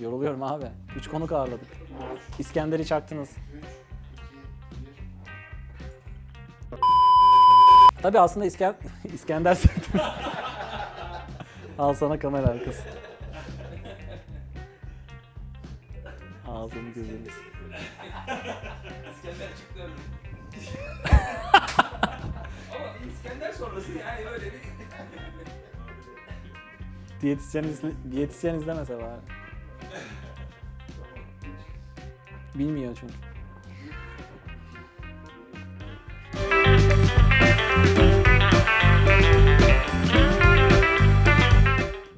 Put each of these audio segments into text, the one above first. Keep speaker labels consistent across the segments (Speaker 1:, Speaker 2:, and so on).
Speaker 1: Yoruluyorum abi. Üç konuk ağırladık. İskender'i çaktınız. Tabii aslında İsker... İskender. Al sana kamera arkası. Ağzını gözünü.
Speaker 2: İskender çıktı. Ama İskender sonrası yani öyle bir...
Speaker 1: Diyetisyen, izle, diyetisyen izlemese bari. Bilmiyor çünkü.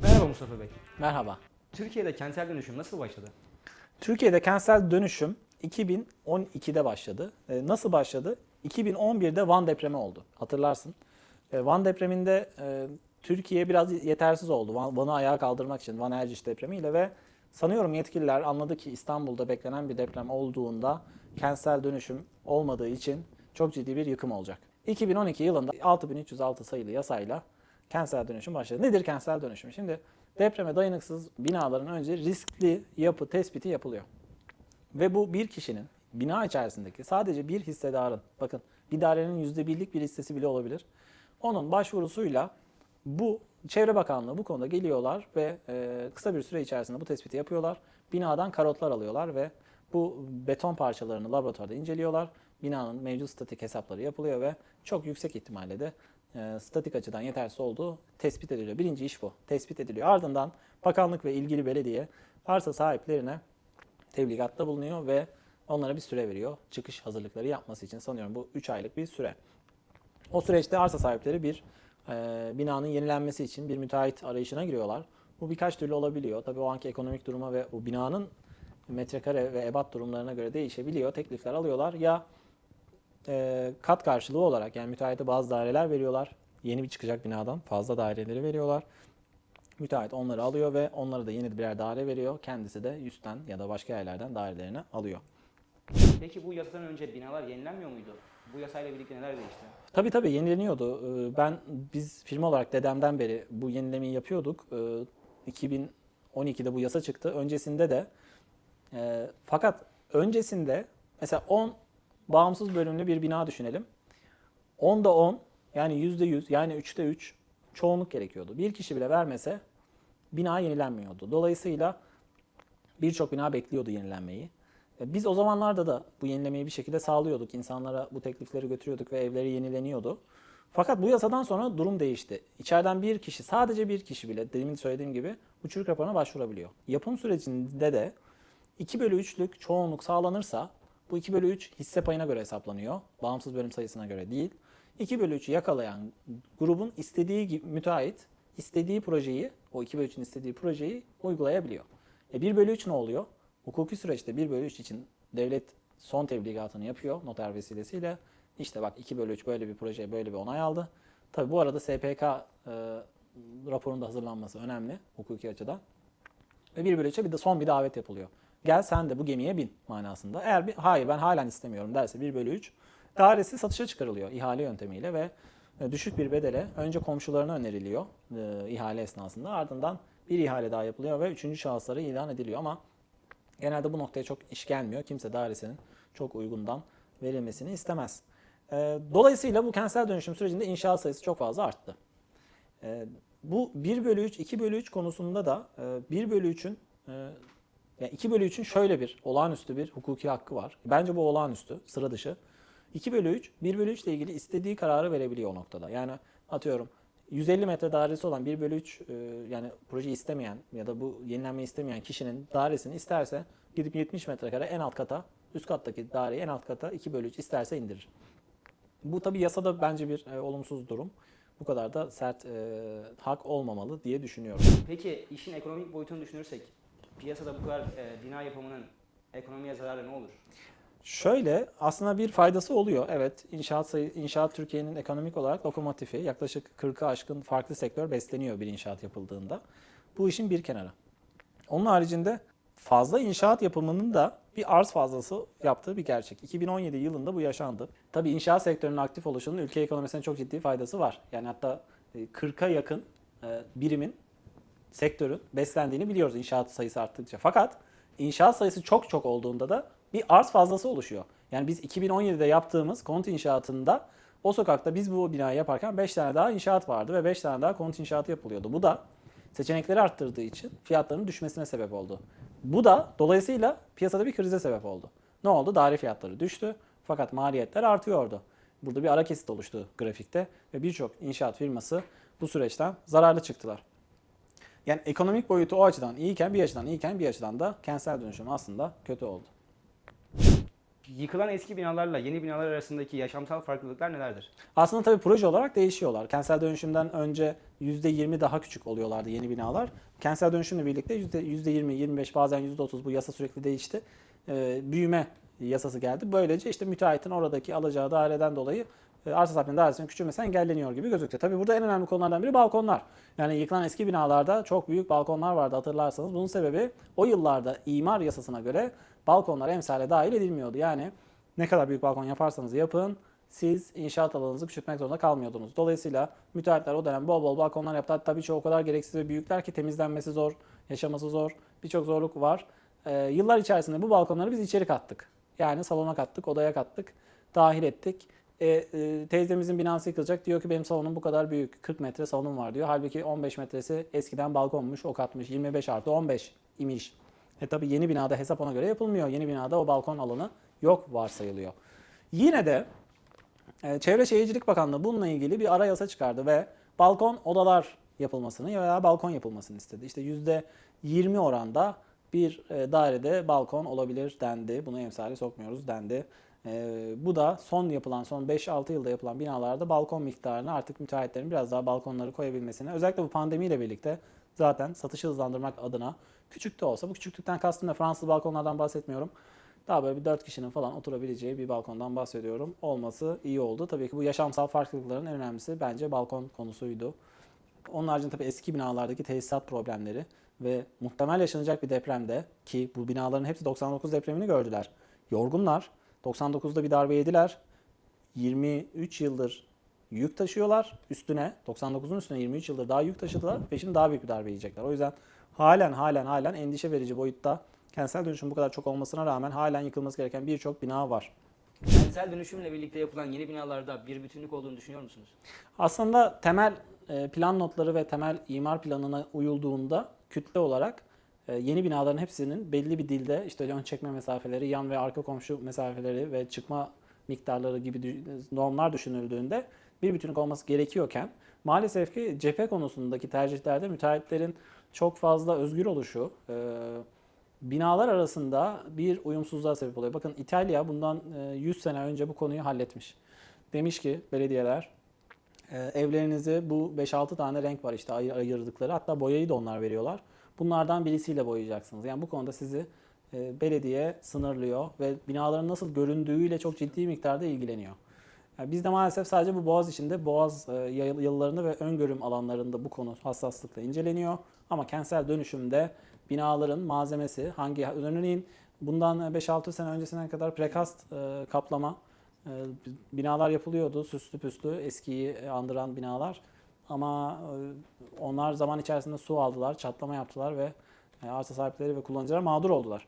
Speaker 3: Merhaba Mustafa Bey.
Speaker 1: Merhaba.
Speaker 3: Türkiye'de kentsel dönüşüm nasıl başladı?
Speaker 1: Türkiye'de kentsel dönüşüm 2012'de başladı. Ee, Nasıl başladı? 2011'de Van depremi oldu. Hatırlarsın. Ee, Van depreminde e, Türkiye biraz yetersiz oldu. Van- Van'ı ayağa kaldırmak için Van Erciş depremiyle ve sanıyorum yetkililer anladı ki İstanbul'da beklenen bir deprem olduğunda kentsel dönüşüm olmadığı için çok ciddi bir yıkım olacak. 2012 yılında 6306 sayılı yasayla kentsel dönüşüm başladı. Nedir kentsel dönüşüm? Şimdi depreme dayanıksız binaların önce riskli yapı tespiti yapılıyor. Ve bu bir kişinin bina içerisindeki sadece bir hissedarın, bakın bir dairenin yüzde birlik bir hissesi bile olabilir. Onun başvurusuyla bu Çevre Bakanlığı bu konuda geliyorlar ve e, kısa bir süre içerisinde bu tespiti yapıyorlar. Binadan karotlar alıyorlar ve bu beton parçalarını laboratuvarda inceliyorlar. Binanın mevcut statik hesapları yapılıyor ve çok yüksek ihtimalle de e, statik açıdan yetersiz olduğu tespit ediliyor. Birinci iş bu. Tespit ediliyor. Ardından bakanlık ve ilgili belediye arsa sahiplerine tebligatta bulunuyor ve onlara bir süre veriyor. Çıkış hazırlıkları yapması için sanıyorum bu 3 aylık bir süre. O süreçte arsa sahipleri bir e, binanın yenilenmesi için bir müteahhit arayışına giriyorlar. Bu birkaç türlü olabiliyor. Tabii o anki ekonomik duruma ve o binanın metrekare ve ebat durumlarına göre değişebiliyor. Teklifler alıyorlar. Ya e, kat karşılığı olarak yani müteahhite bazı daireler veriyorlar. Yeni bir çıkacak binadan fazla daireleri veriyorlar. Müteahhit onları alıyor ve onlara da yeni birer daire veriyor. Kendisi de üstten ya da başka yerlerden dairelerini alıyor.
Speaker 3: Peki bu yasadan önce binalar yenilenmiyor muydu? Bu yasayla birlikte neler değişti?
Speaker 1: Tabii tabii yenileniyordu. Ee, Ben biz firma olarak dedemden beri bu yenilemeyi yapıyorduk. Ee, 2012'de bu yasa çıktı. Öncesinde de e, fakat öncesinde mesela 10 bağımsız bölümlü bir bina düşünelim. 10'da 10 yani %100 yani 3'te 3 çoğunluk gerekiyordu. Bir kişi bile vermese bina yenilenmiyordu. Dolayısıyla birçok bina bekliyordu yenilenmeyi. E, Biz o zamanlarda da bu yenilemeyi bir şekilde sağlıyorduk. İnsanlara bu teklifleri götürüyorduk ve evleri yenileniyordu. Fakat bu yasadan sonra durum değişti. İçeriden bir kişi, sadece bir kişi bile demin söylediğim gibi bu raporuna başvurabiliyor. Yapım sürecinde de 2 bölü 3'lük çoğunluk sağlanırsa bu 2 bölü 3 hisse payına göre hesaplanıyor. Bağımsız bölüm sayısına göre değil. 2 bölü 3'ü yakalayan grubun istediği müteahhit istediği projeyi, o 2 bölü 3'ün istediği projeyi uygulayabiliyor. E 1 bölü 3 ne oluyor? Hukuki süreçte 1 bölü 3 için devlet son tebligatını yapıyor noter vesilesiyle. İşte bak 2 bölü 3 böyle bir proje böyle bir onay aldı. Tabi bu arada SPK e, raporunda hazırlanması önemli hukuki açıdan. Ve 1 bölü 3'e bir de son bir davet yapılıyor. Gel sen de bu gemiye bin manasında. Eğer bir, hayır ben halen istemiyorum derse 1 bölü 3 dairesi satışa çıkarılıyor ihale yöntemiyle ve e, düşük bir bedele önce komşularına öneriliyor e, ihale esnasında. Ardından bir ihale daha yapılıyor ve üçüncü şahıslara ilan ediliyor ama genelde bu noktaya çok iş gelmiyor. Kimse dairesinin çok uygundan verilmesini istemez. E, Dolayısıyla bu kentsel dönüşüm sürecinde inşaat sayısı çok fazla arttı. E, Bu 1 bölü 3, 2 bölü 3 konusunda da e, 1 bölü 3'ün e, yani 2 bölü 3'ün şöyle bir olağanüstü bir hukuki hakkı var. Bence bu olağanüstü, sıra dışı. 2 bölü 3, 1 bölü 3 ile ilgili istediği kararı verebiliyor o noktada. Yani atıyorum 150 metre dairesi olan 1 bölü 3 e, yani projeyi istemeyen ya da bu yenilenmeyi istemeyen kişinin dairesini isterse gidip 70 metrekare en alt kata, üst kattaki daireyi en alt kata 2 bölü 3 isterse indirir. Bu tabi yasada bence bir e, olumsuz durum. Bu kadar da sert e, hak olmamalı diye düşünüyorum.
Speaker 3: Peki işin ekonomik boyutunu düşünürsek piyasada bu kadar e, bina yapımının ekonomiye zararı ne olur?
Speaker 1: Şöyle aslında bir faydası oluyor. Evet inşaat sayı, inşaat Türkiye'nin ekonomik olarak lokomotifi. Yaklaşık 40'ı aşkın farklı sektör besleniyor bir inşaat yapıldığında. Bu işin bir kenarı. Onun haricinde fazla inşaat yapımının da bir arz fazlası yaptığı bir gerçek. 2017 yılında bu yaşandı. Tabii inşaat sektörünün aktif oluşunun ülke ekonomisine çok ciddi faydası var. Yani hatta e, 40'a yakın e, birimin sektörün beslendiğini biliyoruz inşaat sayısı arttıkça. Fakat inşaat sayısı çok çok olduğunda da bir arz fazlası oluşuyor. Yani biz 2017'de yaptığımız konut inşaatında o sokakta biz bu binayı yaparken 5 tane daha inşaat vardı ve 5 tane daha konut inşaatı yapılıyordu. Bu da seçenekleri arttırdığı için fiyatların düşmesine sebep oldu. Bu da dolayısıyla piyasada bir krize sebep oldu. Ne oldu? Daire fiyatları düştü fakat maliyetler artıyordu. Burada bir ara kesit oluştu grafikte ve birçok inşaat firması bu süreçten zararlı çıktılar. Yani ekonomik boyutu o açıdan iyiyken bir açıdan iyiyken bir açıdan da kentsel dönüşüm aslında kötü oldu.
Speaker 3: Yıkılan eski binalarla yeni binalar arasındaki yaşamsal farklılıklar nelerdir?
Speaker 1: Aslında tabii proje olarak değişiyorlar. Kentsel dönüşümden önce %20 daha küçük oluyorlardı yeni binalar. Kentsel dönüşümle birlikte %20, 25 bazen %30 bu yasa sürekli değişti. Ee, büyüme yasası geldi. Böylece işte müteahhitin oradaki alacağı daireden dolayı e, arsa sahibinin dairesinin küçülmesi engelleniyor gibi gözüküyor. Tabii burada en önemli konulardan biri balkonlar. Yani yıkılan eski binalarda çok büyük balkonlar vardı hatırlarsanız. Bunun sebebi o yıllarda imar yasasına göre balkonlar emsale dahil edilmiyordu. Yani ne kadar büyük balkon yaparsanız yapın siz inşaat alanınızı küçültmek zorunda kalmıyordunuz. Dolayısıyla müteahhitler o dönem bol bol balkonlar yaptı. Hatta birçoğu o kadar gereksiz ve büyükler ki temizlenmesi zor, yaşaması zor. Birçok zorluk var. Ee, yıllar içerisinde bu balkonları biz içeri kattık. Yani salona kattık, odaya kattık, dahil ettik. E, e, teyzemizin binası yıkılacak. Diyor ki benim salonum bu kadar büyük. 40 metre salonum var diyor. Halbuki 15 metresi eskiden balkonmuş, o katmış. 25 artı 15 imiş. E tabi yeni binada hesap ona göre yapılmıyor. Yeni binada o balkon alanı yok varsayılıyor. Yine de e, Çevre Şehircilik Bakanlığı bununla ilgili bir ara yasa çıkardı ve balkon odalar yapılmasını veya balkon yapılmasını istedi. İşte %20 oranda bir e, dairede balkon olabilir dendi. Bunu emsale sokmuyoruz dendi. E, bu da son yapılan, son 5-6 yılda yapılan binalarda balkon miktarını artık müteahhitlerin biraz daha balkonları koyabilmesine, özellikle bu pandemiyle birlikte zaten satışı hızlandırmak adına küçük de olsa, bu küçüklükten kastım da Fransız balkonlardan bahsetmiyorum. Daha böyle bir 4 kişinin falan oturabileceği bir balkondan bahsediyorum. Olması iyi oldu. Tabii ki bu yaşamsal farklılıkların en önemlisi bence balkon konusuydu. Onun haricinde tabii eski binalardaki tesisat problemleri ve muhtemel yaşanacak bir depremde ki bu binaların hepsi 99 depremini gördüler. Yorgunlar. 99'da bir darbe yediler. 23 yıldır yük taşıyorlar üstüne. 99'un üstüne 23 yıldır daha yük taşıdılar ve şimdi daha büyük bir darbe yiyecekler. O yüzden halen halen halen endişe verici boyutta kentsel dönüşüm bu kadar çok olmasına rağmen halen yıkılması gereken birçok bina var.
Speaker 3: Kentsel dönüşümle birlikte yapılan yeni binalarda bir bütünlük olduğunu düşünüyor musunuz?
Speaker 1: Aslında temel e, plan notları ve temel imar planına uyulduğunda kütle olarak e, yeni binaların hepsinin belli bir dilde işte ön çekme mesafeleri, yan ve arka komşu mesafeleri ve çıkma miktarları gibi normlar düşünüldüğünde bir bütünlük olması gerekiyorken maalesef ki cephe konusundaki tercihlerde müteahhitlerin çok fazla özgür oluşu e, binalar arasında bir uyumsuzluğa sebep oluyor. Bakın İtalya bundan e, 100 sene önce bu konuyu halletmiş. Demiş ki belediyeler e, evlerinizi bu 5-6 tane renk var işte ayır- ayırdıkları. Hatta boyayı da onlar veriyorlar. Bunlardan birisiyle boyayacaksınız. Yani bu konuda sizi e, belediye sınırlıyor ve binaların nasıl göründüğüyle çok ciddi miktarda ilgileniyor. Yani bizde maalesef sadece bu Boğaz içinde Boğaz e, yıllarında ve öngörüm alanlarında bu konu hassaslıkla inceleniyor. Ama kentsel dönüşümde binaların malzemesi hangi örneğin bundan 5-6 sene öncesine kadar prekast e, kaplama e, binalar yapılıyordu. Süslü püslü eskiyi andıran binalar. Ama e, onlar zaman içerisinde su aldılar, çatlama yaptılar ve e, arsa sahipleri ve kullanıcılar mağdur oldular.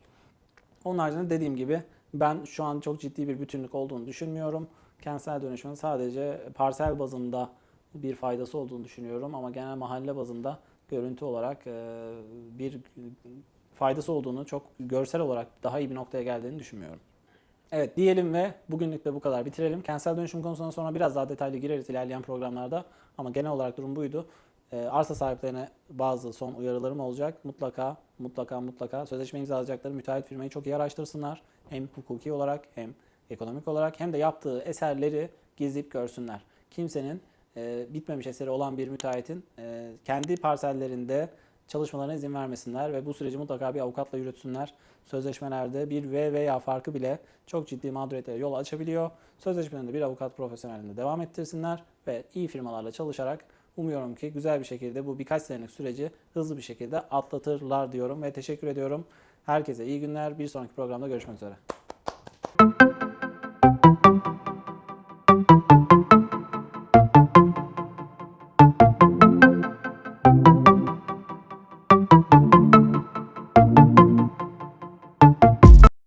Speaker 1: Onun haricinde dediğim gibi ben şu an çok ciddi bir bütünlük olduğunu düşünmüyorum. Kentsel dönüşümün sadece parsel bazında bir faydası olduğunu düşünüyorum ama genel mahalle bazında görüntü olarak e, bir faydası olduğunu çok görsel olarak daha iyi bir noktaya geldiğini düşünmüyorum. Evet diyelim ve bugünlük de bu kadar bitirelim. Kentsel dönüşüm konusuna sonra biraz daha detaylı gireriz ilerleyen programlarda. Ama genel olarak durum buydu. Ee, arsa sahiplerine bazı son uyarılarım olacak. Mutlaka, mutlaka, mutlaka sözleşme imzalayacakları müteahhit firmayı çok iyi araştırsınlar. Hem hukuki olarak hem ekonomik olarak hem de yaptığı eserleri gezip görsünler. Kimsenin e, bitmemiş eseri olan bir müteahhitin e, kendi parsellerinde çalışmalarına izin vermesinler ve bu süreci mutlaka bir avukatla yürütsünler. Sözleşmelerde bir ve veya farkı bile çok ciddi mağduriyetlere yol açabiliyor. Sözleşmelerinde bir avukat profesyonelliğinde devam ettirsinler ve iyi firmalarla çalışarak umuyorum ki güzel bir şekilde bu birkaç senelik süreci hızlı bir şekilde atlatırlar diyorum ve teşekkür ediyorum. Herkese iyi günler. Bir sonraki programda görüşmek üzere.